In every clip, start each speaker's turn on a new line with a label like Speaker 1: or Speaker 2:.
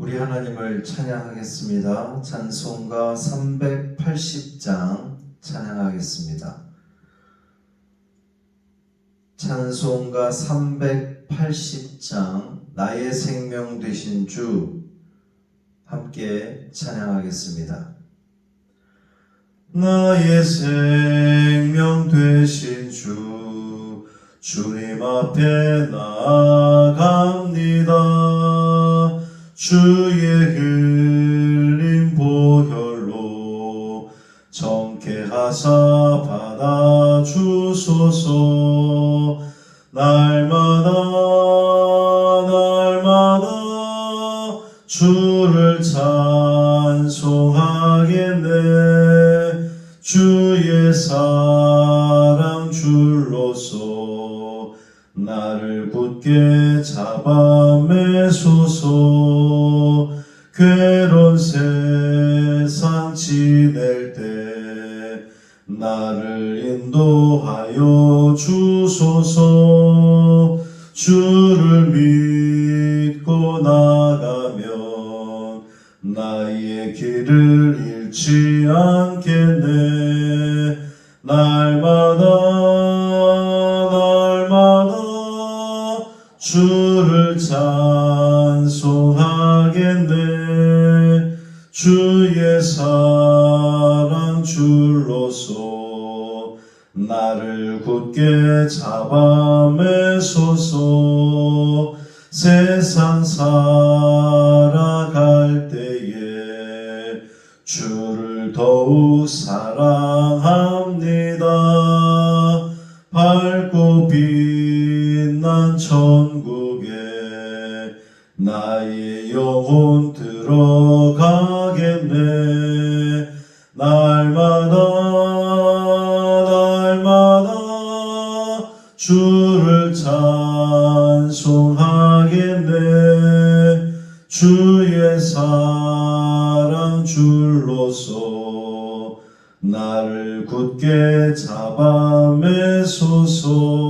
Speaker 1: 우리 하나님을 찬양하겠습니다. 찬송가 380장 찬양하겠습니다. 찬송가 380장 나의 생명 되신 주 함께 찬양하겠습니다. 나의 생명 되신 주 주님 앞에 나아갑니다. 주의 흘린 보혈로 정케 하사 받아 주소서. 날마다 나의 길을 잃지 않겠네. 날마다 날마다 주를 찬송하겠네. 주의 사랑 줄로서 나를 굳게 잡아 천국에 나의 영혼 들어가겠네. 날마다 날마다 주를 찬송하겠네. 주의 사랑 줄로서 나를 굳게 잡아 매소서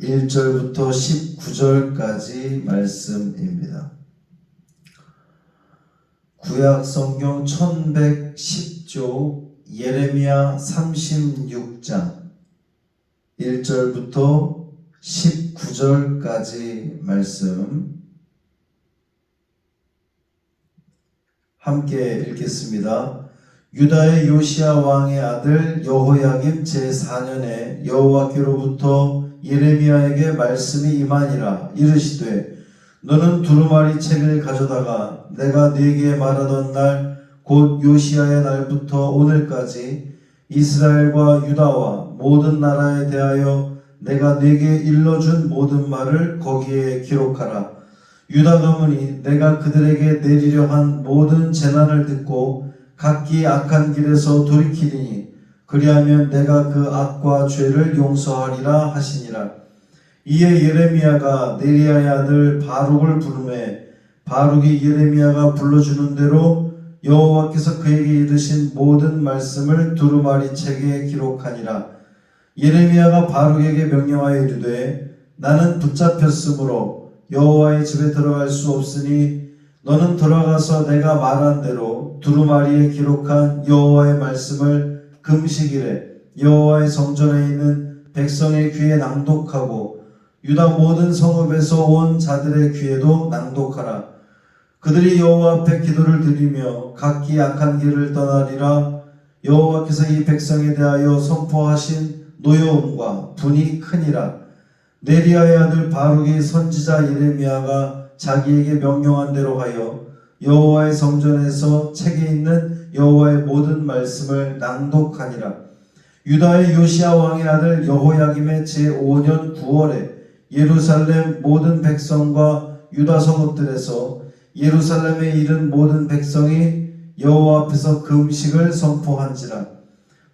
Speaker 1: 1절부터 19절까지 말씀입니다. 구약 성경 1110조 예레미야 36장 1절부터 19절까지 말씀 함께 읽겠습니다. 유다의 요시야 왕의 아들 여호야김 제4년에 여호와께로부터 예레미야에게 말씀이 임하니라 이르시되 너는 두루마리 책을 가져다가 내가 네게 말하던 날 곧 요시야의 날부터 오늘까지 이스라엘과 유다와 모든 나라에 대하여 내가 네게 일러준 모든 말을 거기에 기록하라. 유다 가문이 내가 그들에게 내리려 한 모든 재난을 듣고 각기 악한 길에서 돌이키리니 그리하면 내가 그 악과 죄를 용서하리라 하시니라. 이에 예레미야가 네리야의 아들 바룩을 부르매 바룩이 예레미야가 불러주는 대로 여호와께서 그에게 이르신 모든 말씀을 두루마리 책에 기록하니라. 예레미야가 바룩에게 명령하여 이르되 나는 붙잡혔으므로 여호와의 집에 들어갈 수 없으니 너는 들어가서 내가 말한 대로 두루마리에 기록한 여호와의 말씀을 금식일에 여호와의 성전에 있는 백성의 귀에 낭독하고 유다 모든 성읍에서 온 자들의 귀에도 낭독하라. 그들이 여호와 앞에 기도를 드리며 각기 악한 길을 떠나리라. 여호와께서 이 백성에 대하여 선포하신 노여움과 분이 크니라. 네리아의 아들 바룩이 선지자 예레미야가 자기에게 명령한 대로 하여 여호와의 성전에서 책에 있는 여호와의 모든 말씀을 낭독하니라. 유다의 요시아 왕의 아들 여호야김의 제5년 9월에 예루살렘 모든 백성과 유다 성읍들에서 예루살렘에 이른 모든 백성이 여호와 앞에서 금식을 선포한지라.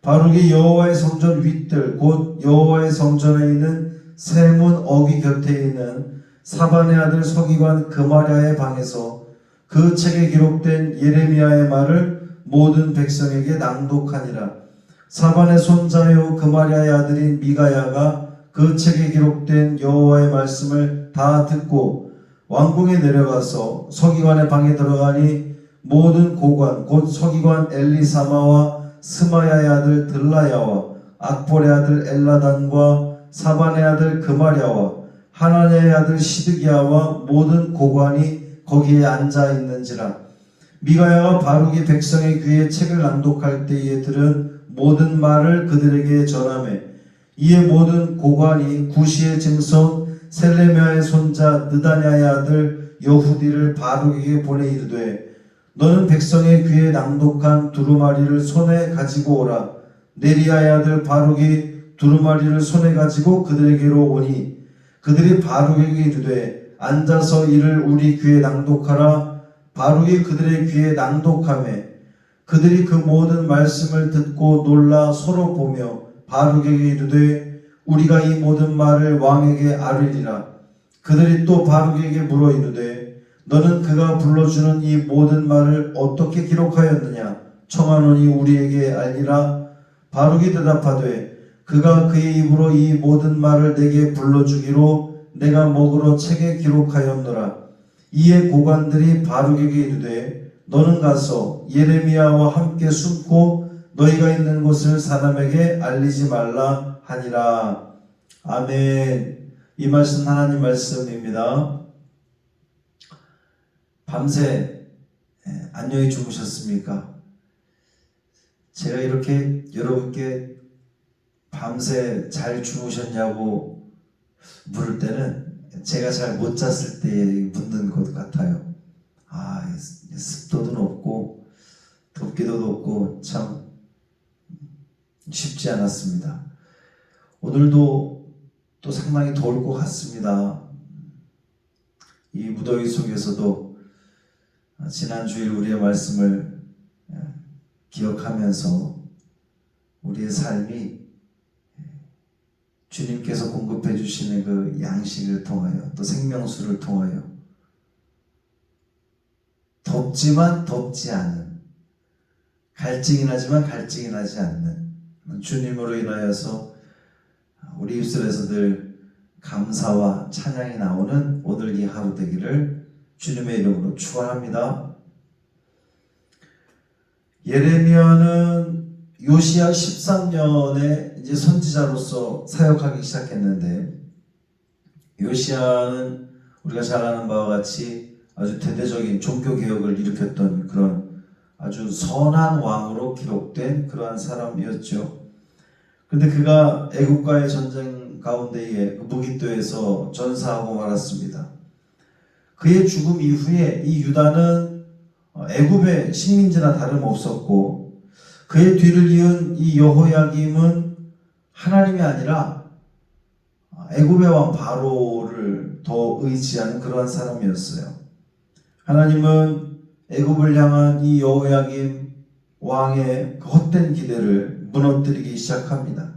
Speaker 1: 바룩이 여호와의 성전 윗들 곧 여호와의 성전에 있는 세문 어귀 곁에 있는 사반의 아들 서기관 그마랴의 방에서 그 책에 기록된 예레미야의 말을 모든 백성에게 낭독하니라. 사반의 손자요 그마랴의 아들인 미가야가 그 책에 기록된 여호와의 말씀을 다 듣고 왕궁에 내려가서 서기관의 방에 들어가니 모든 고관 곧 서기관 엘리사마와 스마야의 아들 들라야와 악볼의 아들 엘라단과 사반의 아들 그마랴와 하나냐의 아들 시드기야와 모든 고관이 거기에 앉아 있는지라 미가야와 바룩이 백성의 귀에 책을 낭독할 때에 들은 모든 말을 그들에게 전하매 이에 모든 고관이 구시의 증손 셀레미아의 손자 느다냐의 아들 여후디를 바룩에게 보내 이르되 너는 백성의 귀에 낭독한 두루마리를 손에 가지고 오라. 네리아의 아들 바룩이 두루마리를 손에 가지고 그들에게로 오니 그들이 바룩에게 이르되 앉아서 이를 우리 귀에 낭독하라 바룩이 그들의 귀에 낭독하매 그들이 그 모든 말씀을 듣고 놀라 서로 보며 바룩에게 이르되 우리가 이 모든 말을 왕에게 아뢰리라. 그들이 또 바룩에게 물어 이르되 너는 그가 불러주는 이 모든 말을 어떻게 기록하였느냐? 청하노니 우리에게 알리라. 바룩이 대답하되 그가 그의 입으로 이 모든 말을 내게 불러주기로 내가 먹으러 책에 기록하였노라 이에 고관들이 바룩에게 이르되 너는 가서 예레미야와 함께 숨고 너희가 있는 곳을 사람에게 알리지 말라 하니라. 아멘. 이 말씀 하나님 말씀입니다. 밤새 예, 안녕히 주무셨습니까? 제가 이렇게 여러분께 밤새 잘 주무셨냐고 물을 때는 제가 잘 못 잤을 때 묻는 것 같아요. 아, 습도도 높고 덥기도 덥고 참 쉽지 않았습니다. 오늘도 또 상당히 더울 것 같습니다. 이 무더위 속에서도 지난 주일 우리의 말씀을 기억하면서 우리의 삶이 주님께서 공급해 주시는 그 양식을 통하여 또 생명수를 통하여 덥지만 덥지 않은 갈증이 나지만 갈증이 나지 않는 주님으로 인하여서 우리 입술에서 늘 감사와 찬양이 나오는 오늘 이 하루 되기를 주님의 이름으로 축원합니다. 예레미야는 요시야 13년에 이제 선지자로서 사역하기 시작했는데 요시야는 우리가 잘 아는 바와 같이 아주 대대적인 종교 개혁을 일으켰던 그런 아주 선한 왕으로 기록된 그러한 사람이었죠. 근데 그가 애국과의 전쟁 가운데에 그 무기도에서 전사하고 말았습니다. 그의 죽음 이후에 이 유다는 애굽의 식민지나 다름없었고 그의 뒤를 이은 이 여호야김은 하나님이 아니라 애굽의 왕 바로를 더 의지하는 그러한 사람이었어요. 하나님은 애굽을 향한 이 여호야김 왕의 그 헛된 기대를 무너뜨리기 시작합니다.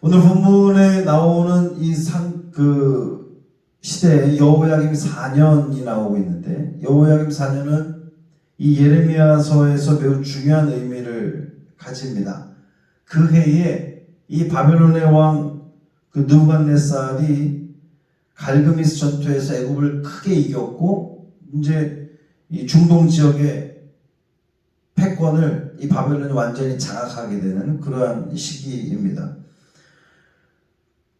Speaker 1: 오늘 본문에 나오는 이 상 그 시대에 여호야김 4년이 나오고 있는데 여호야김 4년은 이 예레미야서에서 매우 중요한 의미를 가집니다. 그 해에 이 바벨론의 왕 그 느부갓네살이 갈그미스 전투에서 애굽을 크게 이겼고 이제 이 중동 지역에 패권을 이 바벨론이 완전히 장악하게 되는 그러한 시기입니다.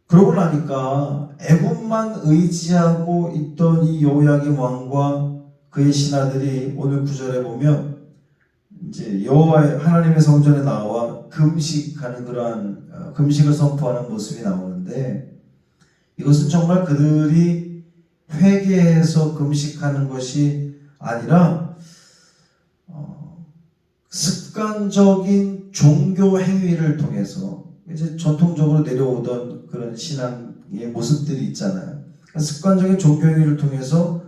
Speaker 1: 그러고 나니까 애굽만 의지하고 있던 이 여호야김 왕과 그의 신하들이 오늘 구절에 보면 이제 여호와의 하나님의 성전에 나와 금식하는 그러한 어, 금식을 선포하는 모습이 나오는데 이것은 정말 그들이 회개해서 금식하는 것이 아니라 어, 습관적인 종교 행위를 통해서 이제 전통적으로 내려오던 그런 신앙의 모습들이 있잖아요. 그러니까 습관적인 종교 행위를 통해서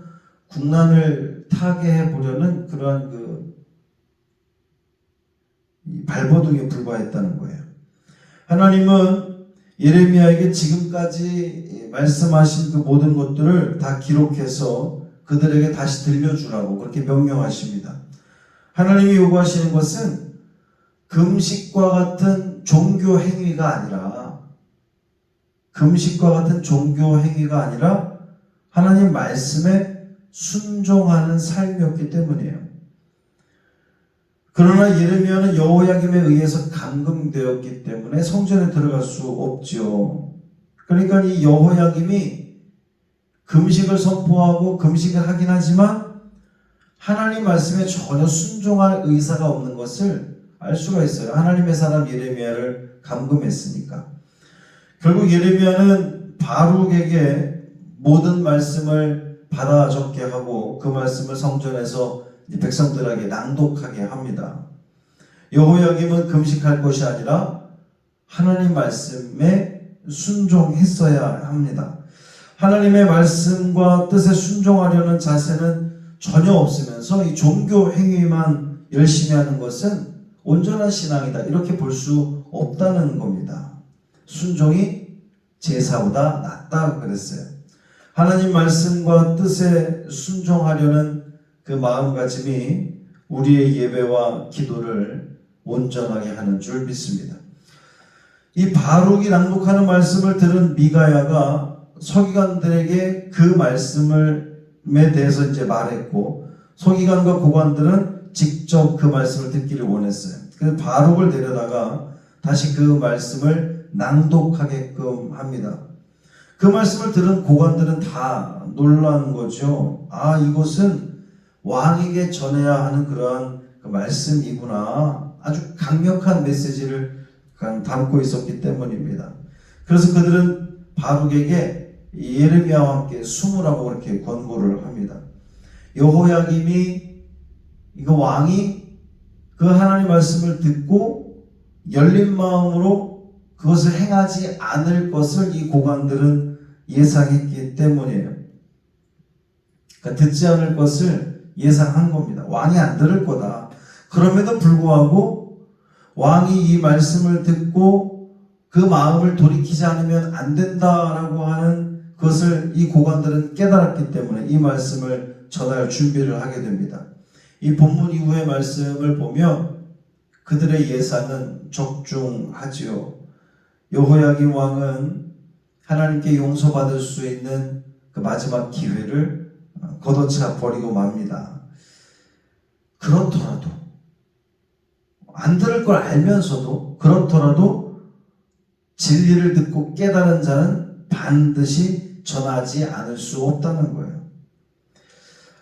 Speaker 1: 국난을 타개해 보려는 그러한 그이 발버둥에 불과했다는 거예요. 하나님은 예레미야에게 지금까지 말씀하신 그 모든 것들을 다 기록해서 그들에게 다시 들려주라고 그렇게 명령하십니다. 하나님이 요구하시는 것은 금식과 같은 종교 행위가 아니라 금식과 같은 종교 행위가 아니라 하나님 말씀에 순종하는 삶이었기 때문이에요. 그러나 예레미야는 여호야김에 의해서 감금되었기 때문에 성전에 들어갈 수 없지요. 그러니까 이 여호야김이 금식을 선포하고 금식을 하긴 하지만 하나님 말씀에 전혀 순종할 의사가 없는 것을 알 수가 있어요. 하나님의 사람 예레미야를 감금했으니까. 결국 예레미야는 바룩에게 모든 말씀을 받아 적게 하고 그 말씀을 성전에서 백성들에게 낭독하게 합니다. 여호야김은 금식할 것이 아니라 하나님 말씀에 순종했어야 합니다. 하나님의 말씀과 뜻에 순종하려는 자세는 전혀 없으면서 이 종교 행위만 열심히 하는 것은 온전한 신앙이다. 이렇게 볼 수 없다는 겁니다. 순종이 제사보다 낫다 그랬어요. 하나님 말씀과 뜻에 순종하려는 그 마음가짐이 우리의 예배와 기도를 온전하게 하는 줄 믿습니다. 이 바룩이 낭독하는 말씀을 들은 미가야가 서기관들에게 그 말씀을에 대해서 이제 말했고 서기관과 고관들은 직접 그 말씀을 듣기를 원했어요. 그래서 바룩을 데려다가 다시 그 말씀을 낭독하게끔 합니다. 그 말씀을 들은 고관들은 다 놀란 거죠. 아, 이것은 왕에게 전해야 하는 그러한 그 말씀이구나. 아주 강력한 메시지를 담고 있었기 때문입니다. 그래서 그들은 바룩에게 예레미야와 함께 숨으라고 그렇게 권고를 합니다. 여호야김이 이거 왕이 그 하나님 말씀을 듣고 열린 마음으로 그것을 행하지 않을 것을 이 고관들은 예상했기 때문이에요. 그러니까 듣지 않을 것을 예상한 겁니다. 왕이 안 들을 거다. 그럼에도 불구하고 왕이 이 말씀을 듣고 그 마음을 돌이키지 않으면 안 된다라고 하는 것을 이 고관들은 깨달았기 때문에 이 말씀을 전할 준비를 하게 됩니다. 이 본문 이후의 말씀을 보면 그들의 예상은 적중하지요. 여호야김 왕은 하나님께 용서받을 수 있는 그 마지막 기회를 걷어차 버리고 맙니다. 그렇더라도 안 들을 걸 알면서도 그렇더라도 진리를 듣고 깨달은 자는 반드시 전하지 않을 수 없다는 거예요.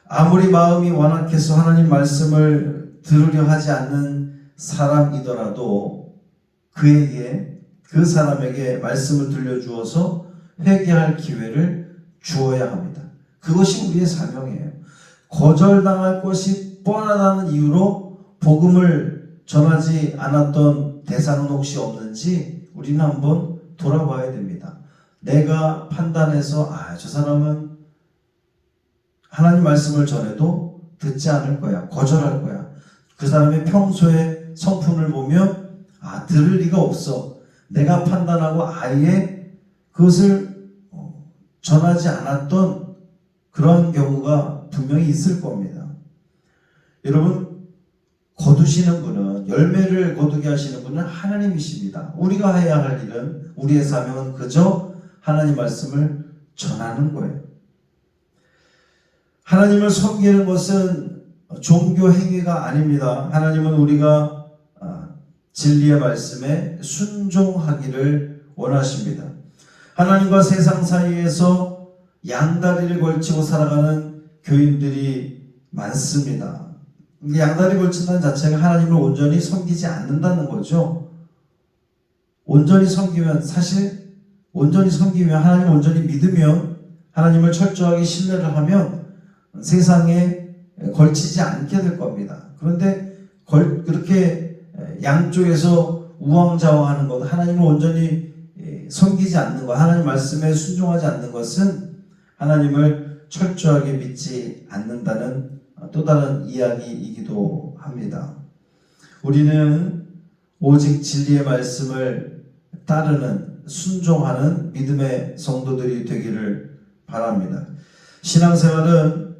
Speaker 1: 아무리 마음이 완악해서 하나님 말씀을 들으려 하지 않는 사람이더라도 그에게 그 사람에게 말씀을 들려주어서 회개할 기회를 주어야 합니다. 그것이 우리의 사명이에요. 거절당할 것이 뻔하다는 이유로 복음을 전하지 않았던 대상은 혹시 없는지 우리는 한번 돌아봐야 됩니다. 내가 판단해서 아, 저 사람은 하나님 말씀을 전해도 듣지 않을 거야. 거절할 거야. 그 사람의 평소의 성품을 보면 아, 들을 리가 없어. 내가 판단하고 아예 그것을 어, 전하지 않았던 그런 경우가 분명히 있을 겁니다. 여러분, 거두시는 분은, 열매를 거두게 하시는 분은 하나님이십니다. 우리가 해야 할 일은, 우리의 사명은 그저 하나님 말씀을 전하는 거예요. 하나님을 섬기는 것은 종교 행위가 아닙니다. 하나님은 우리가 아, 진리의 말씀에 순종하기를 원하십니다. 하나님과 세상 사이에서 양다리를 걸치고 살아가는 교인들이 많습니다. 양다리 걸친다는 자체가 하나님을 온전히 섬기지 않는다는 거죠. 온전히 섬기면 사실 온전히 섬기면 하나님을 온전히 믿으면 하나님을 철저하게 신뢰를 하면 세상에 걸치지 않게 될 겁니다. 그런데 걸, 그렇게 양쪽에서 우왕좌왕하는 것, 하나님을 온전히 예, 섬기지 않는 것, 하나님 말씀에 순종하지 않는 것은 하나님을 철저하게 믿지 않는다는 또 다른 이야기이기도 합니다. 우리는 오직 진리의 말씀을 따르는 순종하는 믿음의 성도들이 되기를 바랍니다. 신앙생활은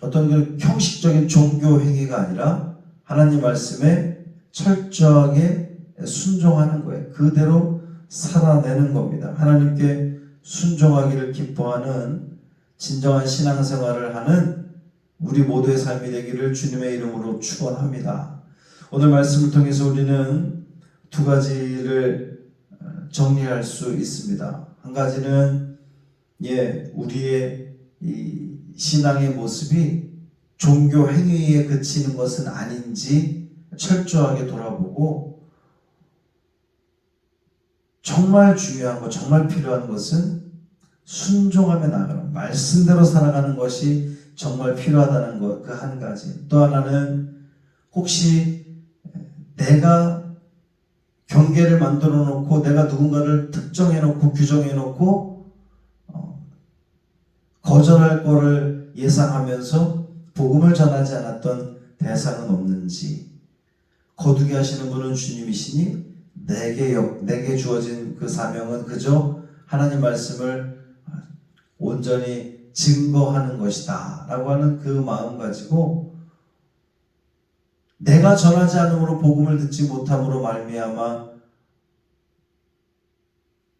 Speaker 1: 어떤 그 형식적인 종교 행위가 아니라 하나님 말씀에 철저하게 순종하는 거예요. 그대로 살아내는 겁니다. 하나님께 순종하기를 기뻐하는 진정한 신앙생활을 하는 우리 모두의 삶이 되기를 주님의 이름으로 축원합니다. 오늘 말씀을 통해서 우리는 두 가지를 어, 정리할 수 있습니다. 한 가지는 예 우리의 이 신앙의 모습이 종교 행위에 그치는 것은 아닌지 철저하게 돌아보고 정말 중요한 것, 정말 필요한 것은 순종하며 나가는 말씀대로 살아가는 것이 정말 필요하다는 것 그 한 가지. 또 하나는 혹시 내가 경계를 만들어 놓고 내가 누군가를 특정해 놓고 규정해 놓고 어, 거절할 거를 예상하면서 복음을 전하지 않았던 대상은 없는지 거두게 하시는 분은 주님이시니 내게 역, 내게 주어진 그 사명은 그저 하나님 말씀을 온전히 증거하는 것이다 라고 하는 그 마음 가지고 내가 전하지 않음으로 복음을 듣지 못함으로 말미암아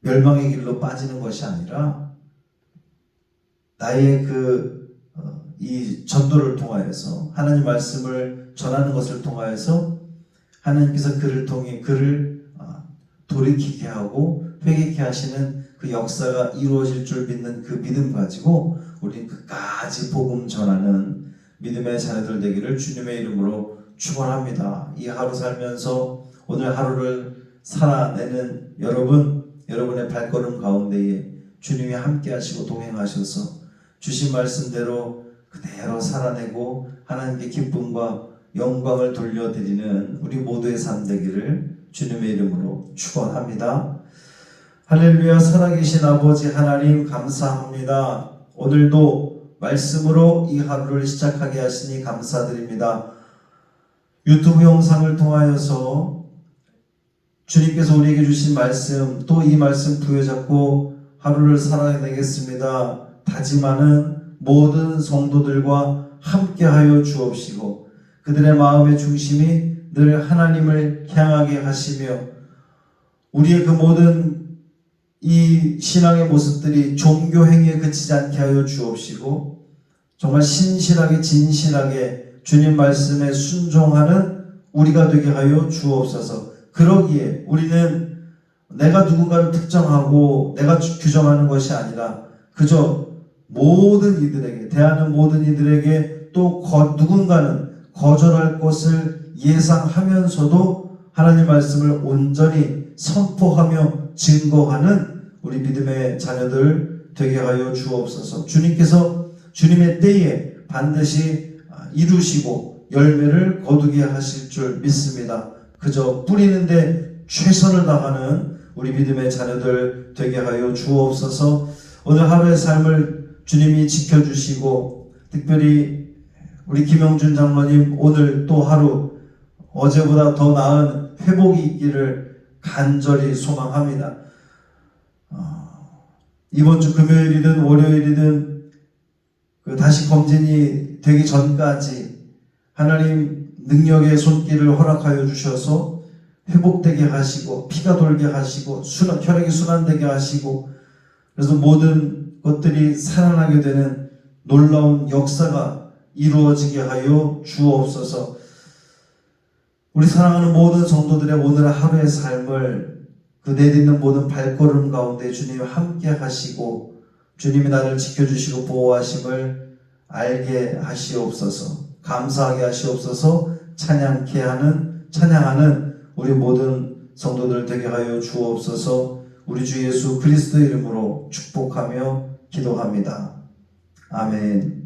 Speaker 1: 멸망의 길로 빠지는 것이 아니라 나의 그 이 전도를 통하여서 하나님 말씀을 전하는 것을 통하여서 하나님께서 그를 통해 그를 어, 돌이키게 하고 회개케 하시는 그 역사가 이루어질 줄 믿는 그 믿음 가지고 우리는 끝까지 복음 전하는 믿음의 자녀들 되기를 주님의 이름으로 축원합니다. 이 하루 살면서 오늘 하루를 살아내는 여러분, 여러분의 발걸음 가운데에 주님이 함께 하시고 동행하셔서 주신 말씀대로 그대로 살아내고 하나님께 기쁨과 영광을 돌려드리는 우리 모두의 삶 되기를 주님의 이름으로 축원합니다. 할렐루야 살아계신 아버지 하나님 감사합니다. 오늘도 말씀으로 이 하루를 시작하게 하시니 감사드립니다. 유튜브 영상을 통하여서 주님께서 우리에게 주신 말씀 또 이 말씀 부여잡고 하루를 살아내겠습니다. 다짐하는 모든 성도들과 함께하여 주옵시고 그들의 마음의 중심이 늘 하나님을 향하게 하시며 우리의 그 모든 이 신앙의 모습들이 종교 행위에 그치지 않게 하여 주옵시고 정말 신실하게 진실하게 주님 말씀에 순종하는 우리가 되게 하여 주옵소서. 그러기에 우리는 내가 누군가를 특정하고 내가 규정하는 것이 아니라 그저 모든 이들에게 대하는 모든 이들에게 또 거, 누군가는 거절할 것을 예상하면서도 하나님 말씀을 온전히 선포하며 증거하는 우리 믿음의 자녀들 되게 하여 주옵소서. 주님께서 주님의 때에 반드시 이루시고 열매를 거두게 하실 줄 믿습니다. 그저 뿌리는데 최선을 다하는 우리 믿음의 자녀들 되게 하여 주옵소서. 오늘 하루의 삶을 주님이 지켜주시고 특별히 우리 김영준 장로님 오늘 또 하루 어제보다 더 나은 회복이 있기를 간절히 소망합니다. 어, 이번 주 금요일이든 월요일이든 그 다시 검진이 되기 전까지 하나님 능력의 손길을 허락하여 주셔서 회복되게 하시고 피가 돌게 하시고 순환, 혈액이 순환되게 하시고 그래서 모든 것들이 살아나게 되는 놀라운 역사가 이루어지게 하여 주옵소서. 우리 사랑하는 모든 성도들의 오늘 하루의 삶을 그 내딛는 모든 발걸음 가운데 주님 함께 하시고 주님이 나를 지켜주시고 보호하심을 알게 하시옵소서. 감사하게 하시옵소서. 찬양케 하는 찬양하는 우리 모든 성도들 되게 하여 주옵소서. 우리 주 예수 그리스도 이름으로 축복하며 기도합니다. 아멘.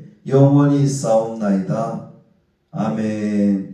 Speaker 1: 영원히 싸움나이다. 아멘.